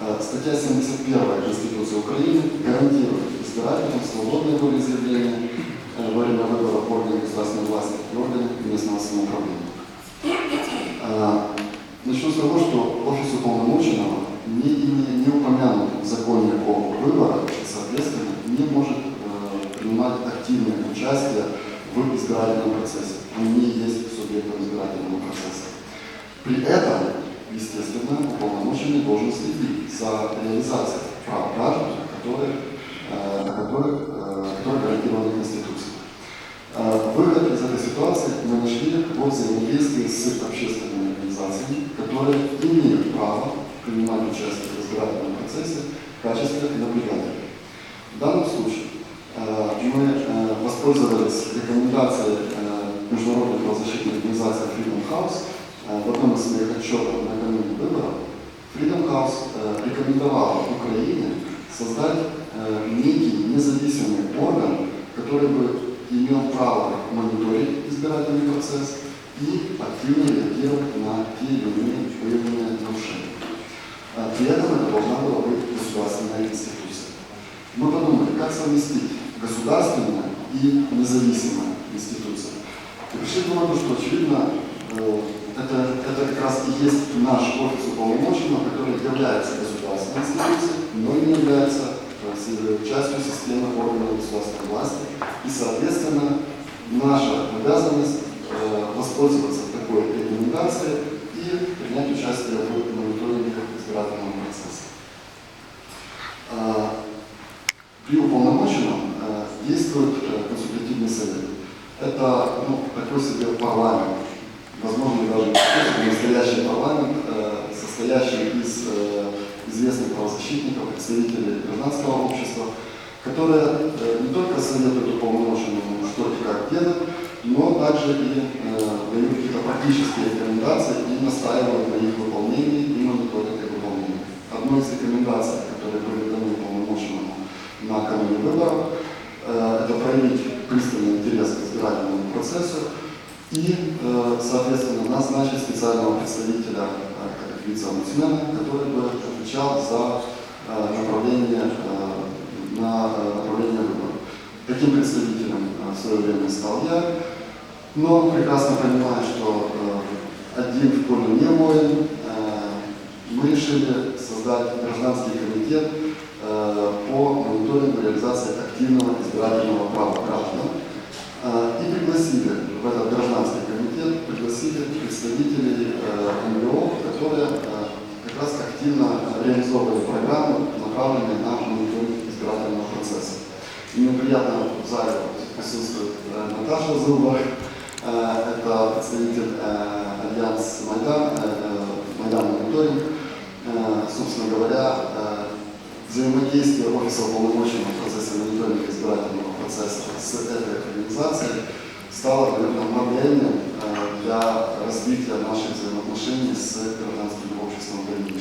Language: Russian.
Э, Статья 71 Конституции Украины гарантирует избирателям свободное волеизъявление во время выборов органов государственной власти и органов местного самоуправления. Э, Начну с того, что офис уполномоченного не, не, не упомянут в законе о выборах соответственно, не может э, принимать активное участие в избирательном процессе. Он не есть субъектом избирательного процесса. При этом, естественно, уполномоченный должен следить за реализацией прав граждан, которые, э, которых, э, которые гарантированы Конституцией. Э, Выход из этой ситуации мы нашли во взаимодействии с общественными организациями, которые имеют право принимать участие в избирательном процессе в качестве наблюдателей. В данном случае мы воспользовались рекомендацией международной правозащитной организации Freedom House в одном из своих отчетов накануне выборов. Freedom House э, рекомендовал Украине создать э, некий независимый орган, который бы имел право мониторить избирательный процесс и активно реагировать на те или иные выявленные нарушения. А При этом это должна была быть государственная институция. Мы подумали, как совместить государственная и независимая институция. И пришли к выводу, что очевидно, э, это, это как раз и есть наш офис уполномоченного, который является государственной институцией, но не является частью системы органов государственной власти. И, соответственно, наша обязанность э, воспользоваться такой рекомендацией и принять участие в мониторинге избирательного процесса. А, При уполномоченном действует э, консультативный совет. Это ну, такой себе парламент, возможно, даже настоящий парламент, э, состоящий из э, известных правозащитников, представителей гражданского общества, которые э, не только советуют уполномоченному, что и как делать, но также и дают какие-то практические рекомендации и настаивают на их выполнении и мониторят их выполнение. Одной из рекомендаций, которые были даны уполномоченному накануне выборов, э, это проявить пристальный интерес к избирательному процессу и, э, соответственно, назначить специального представителя э, как вице-омбудсмена, который бы отвечал за э, направление, на направление выборов. Таким представителем в свое время стал я, но прекрасно понимаю, что один в поле не воин. Мы решили создать гражданский комитет по мониторингу реализации активного избирательного права граждан. И пригласили в этот гражданский комитет пригласили представителей э, НГО, которые э, как раз активно реализовывали программы, направленные на мониторинг избирательного процесса. И мне приятно в зале присутствует э, Наташа Зубова, Э, это представитель Альянс Майдан, Майдан Мониторинг. Собственно говоря, взаимодействие офиса в процессе мониторинга избирательного процесса с этой организацией стало, наверное, модельным для развития наших взаимоотношений с гражданским обществом дальнейшем.